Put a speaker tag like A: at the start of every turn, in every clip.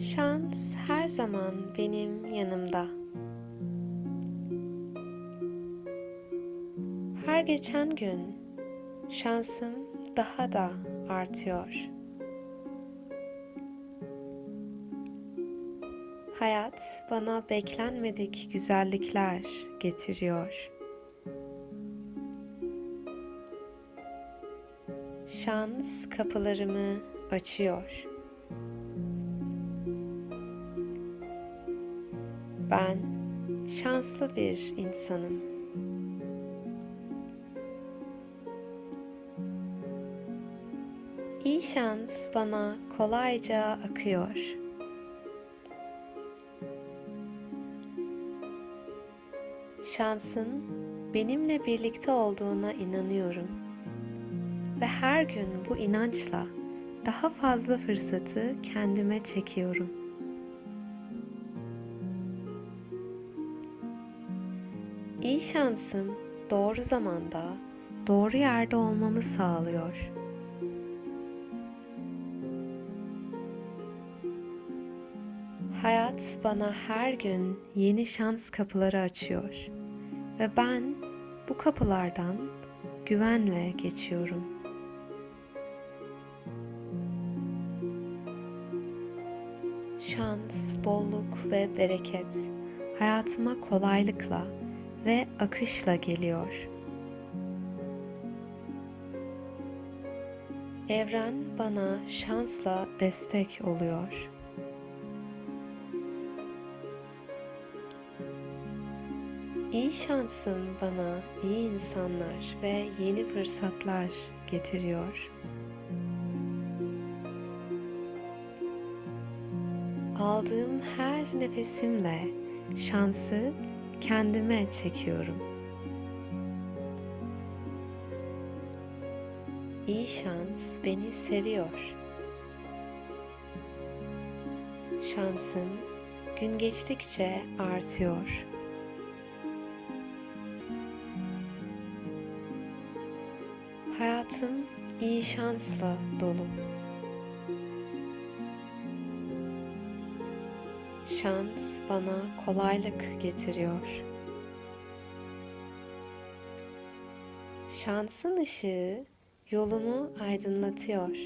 A: Şans her zaman benim yanımda. Her geçen gün şansım daha da artıyor. Hayat bana beklenmedik güzellikler getiriyor. Şans kapılarımı açıyor. Ben şanslı bir insanım. İyi şans bana kolayca akıyor. Şansın benimle birlikte olduğuna inanıyorum. Ve her gün bu inançla daha fazla fırsatı kendime çekiyorum. Şansım doğru zamanda, doğru yerde olmamı sağlıyor. Hayat bana her gün yeni şans kapıları açıyor ve ben bu kapılardan güvenle geçiyorum. Şans, bolluk ve bereket hayatıma kolaylıkla ve akışla geliyor. Evren bana şansla destek oluyor. İyi şansım bana iyi insanlar ve yeni fırsatlar getiriyor. Aldığım her nefesimle şansı kendime çekiyorum. İyi şans beni seviyor. Şansım gün geçtikçe artıyor. Hayatım iyi şansla dolu. Şans bana kolaylık getiriyor. Şansın ışığı yolumu aydınlatıyor.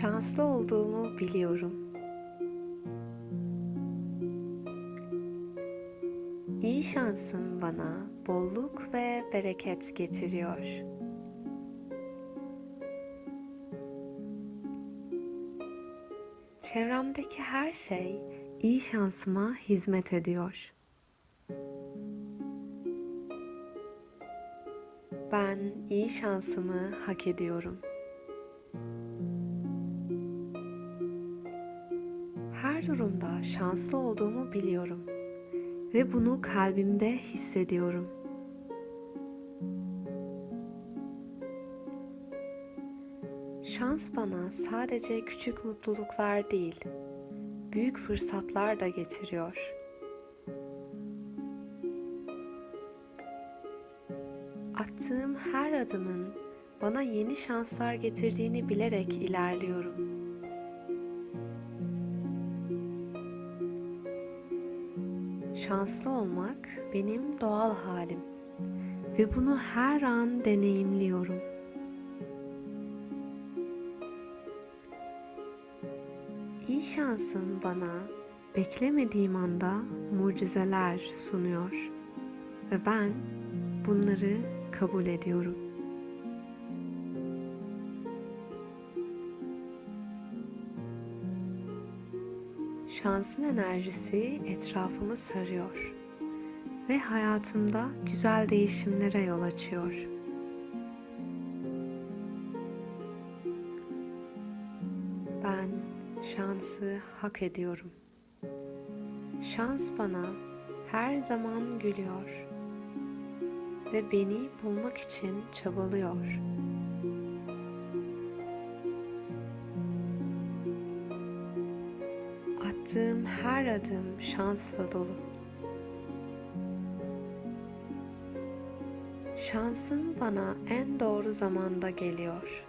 A: Şanslı olduğumu biliyorum. İyi şansım bana bolluk ve bereket getiriyor. Çevremdeki her şey iyi şansıma hizmet ediyor. Ben iyi şansımı hak ediyorum. Her durumda şanslı olduğumu biliyorum ve bunu kalbimde hissediyorum. Şans bana sadece küçük mutluluklar değil, büyük fırsatlar da getiriyor. Attığım her adımın bana yeni şanslar getirdiğini bilerek ilerliyorum. Şanslı olmak benim doğal halim ve bunu her an deneyimliyorum. Şansım bana beklemediğim anda mucizeler sunuyor ve ben bunları kabul ediyorum. Şansın enerjisi etrafımı sarıyor ve hayatımda güzel değişimlere yol açıyor. Şansı hak ediyorum. Şans bana her zaman gülüyor ve beni bulmak için çabalıyor. Attığım her adım şansla dolu. Şansım bana en doğru zamanda geliyor.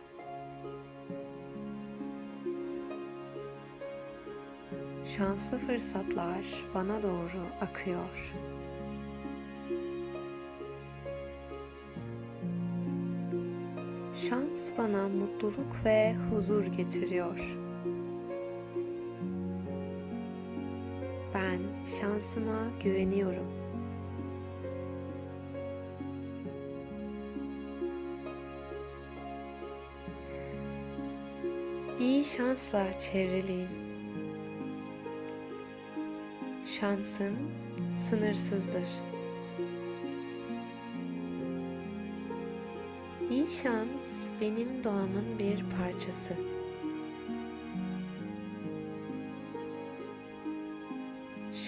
A: Şanslı fırsatlar bana doğru akıyor. Şans bana mutluluk ve huzur getiriyor. Ben şansıma güveniyorum. İyi şansla çevriliyim. Şansım sınırsızdır. İyi şans benim doğamın bir parçası.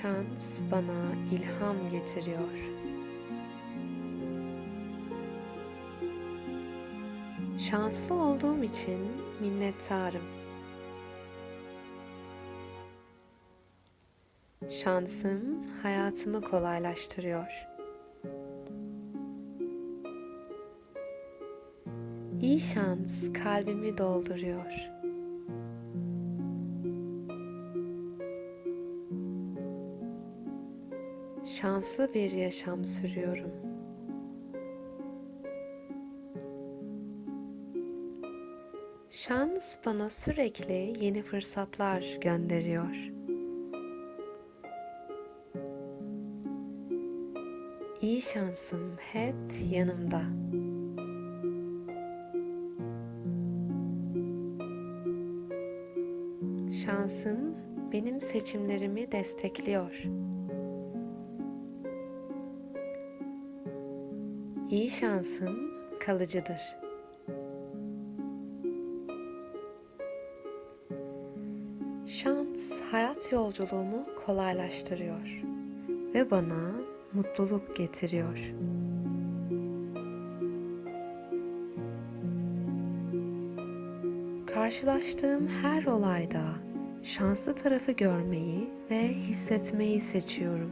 A: Şans bana ilham getiriyor. Şanslı olduğum için minnettarım. Şansım hayatımı kolaylaştırıyor. İyi şans kalbimi dolduruyor. Şanslı bir yaşam sürüyorum. Şans bana sürekli yeni fırsatlar gönderiyor. İyi şansım hep yanımda. Şansım benim seçimlerimi destekliyor. İyi şansım kalıcıdır. Şans hayat yolculuğumu kolaylaştırıyor ve bana mutluluk getiriyor. Karşılaştığım her olayda şanslı tarafı görmeyi ve hissetmeyi seçiyorum.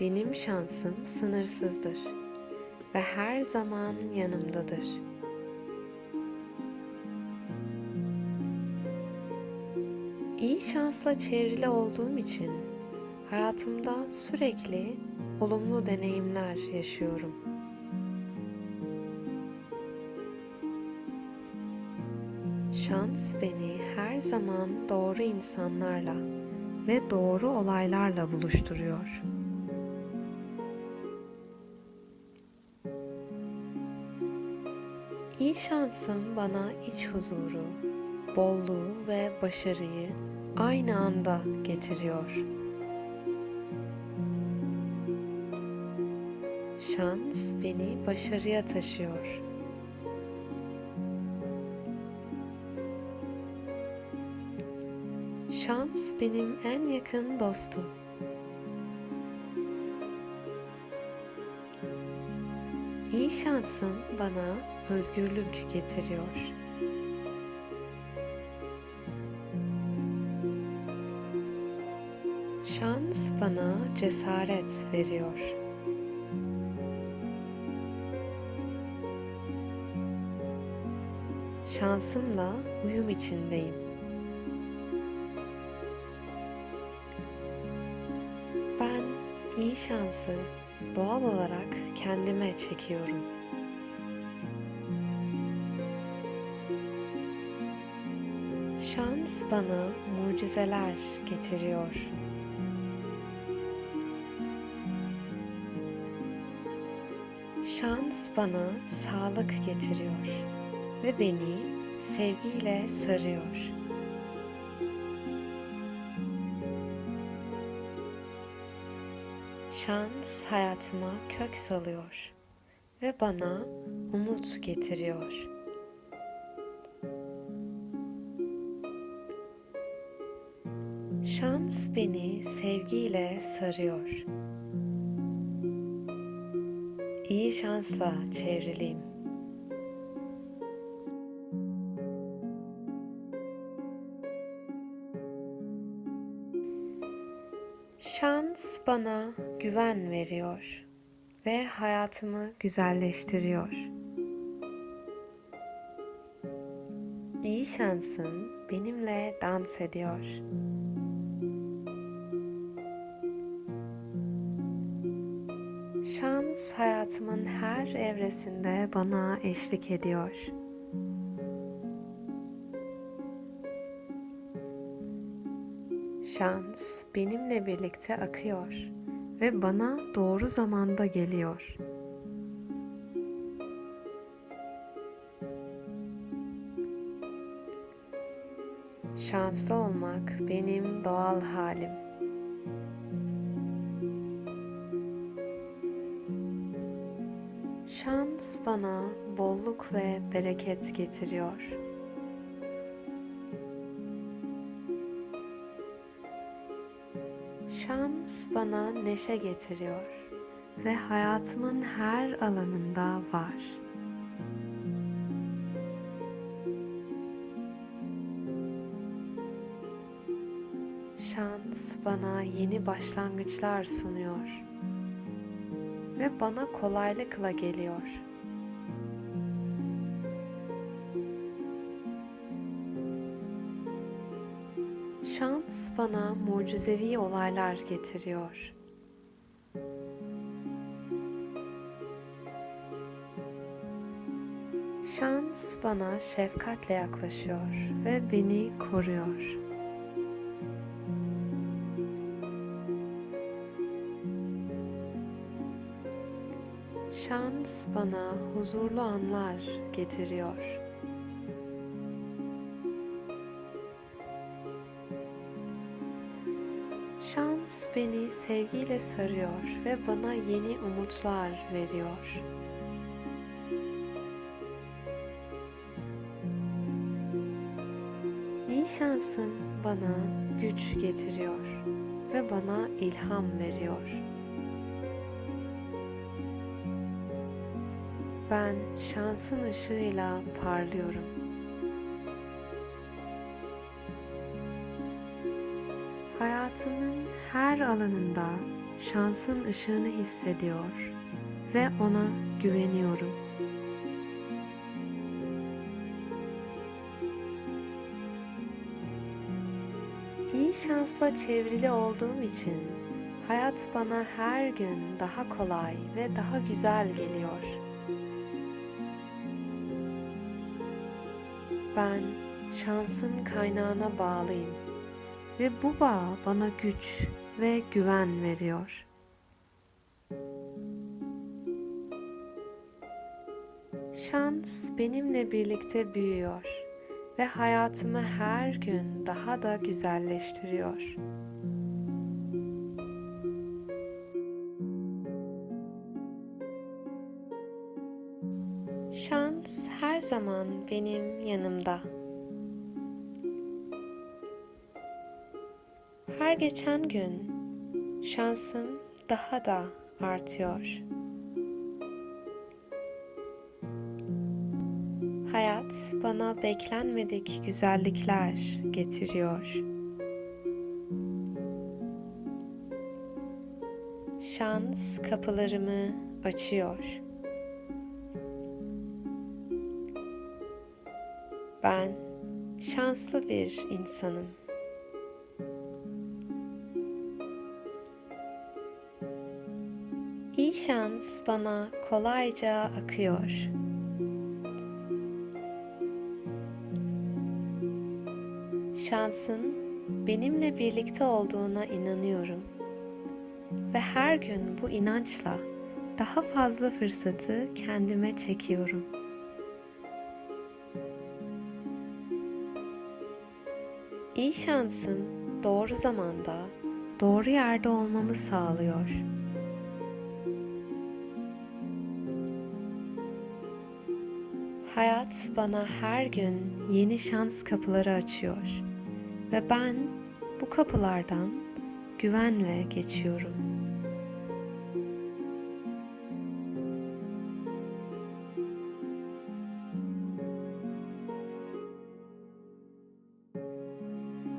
A: Benim şansım sınırsızdır ve her zaman yanımdadır. Şansla çevrili olduğum için hayatımda sürekli olumlu deneyimler yaşıyorum. Şans beni her zaman doğru insanlarla ve doğru olaylarla buluşturuyor. İyi şansım bana iç huzuru, bolluğu ve başarıyı aynı anda getiriyor. Şans beni başarıya taşıyor. Şans benim en yakın dostum. İyi şansım bana özgürlük getiriyor. Cesaret veriyor. Şansımla uyum içindeyim. Ben iyi şansı doğal olarak kendime çekiyorum. Şans bana mucizeler getiriyor. Şans bana sağlık getiriyor ve beni sevgiyle sarıyor. Şans hayatıma kök salıyor ve bana umut getiriyor. Şans beni sevgiyle sarıyor. İyi şansla çevriliyim. Şans bana güven veriyor ve hayatımı güzelleştiriyor. İyi şansım benimle dans ediyor. Şans hayatımın her evresinde bana eşlik ediyor. Şans benimle birlikte akıyor ve bana doğru zamanda geliyor. Şanslı olmak benim doğal halim. Bana bolluk ve bereket getiriyor. Şans bana neşe getiriyor ve hayatımın her alanında var. Şans bana yeni başlangıçlar sunuyor ve bana kolaylıkla geliyor. Bana mucizevi olaylar getiriyor. Şans bana şefkatle yaklaşıyor ve beni koruyor. Şans bana huzurlu anlar getiriyor. Beni sevgiyle sarıyor ve bana yeni umutlar veriyor. İyi şansım bana güç getiriyor ve bana ilham veriyor. Ben şansın ışığıyla parlıyorum. Hayatımın her alanında şansın ışığını hissediyor ve ona güveniyorum. İyi şansla çevrili olduğum için hayat bana her gün daha kolay ve daha güzel geliyor. Ben şansın kaynağına bağlıyım ve bu bağ bana güç ve güven veriyor. Şans benimle birlikte büyüyor ve hayatımı her gün daha da güzelleştiriyor. Şans her zaman benim yanımda. Geçen gün şansım daha da artıyor. Hayat bana beklenmedik güzellikler getiriyor. Şans kapılarımı açıyor. Ben şanslı bir insanım. İyi şans bana kolayca akıyor. Şansın benimle birlikte olduğuna inanıyorum. Ve her gün bu inançla daha fazla fırsatı kendime çekiyorum. İyi şansım doğru zamanda, doğru yerde olmamı sağlıyor. Hayat bana her gün yeni şans kapıları açıyor ve ben bu kapılardan güvenle geçiyorum.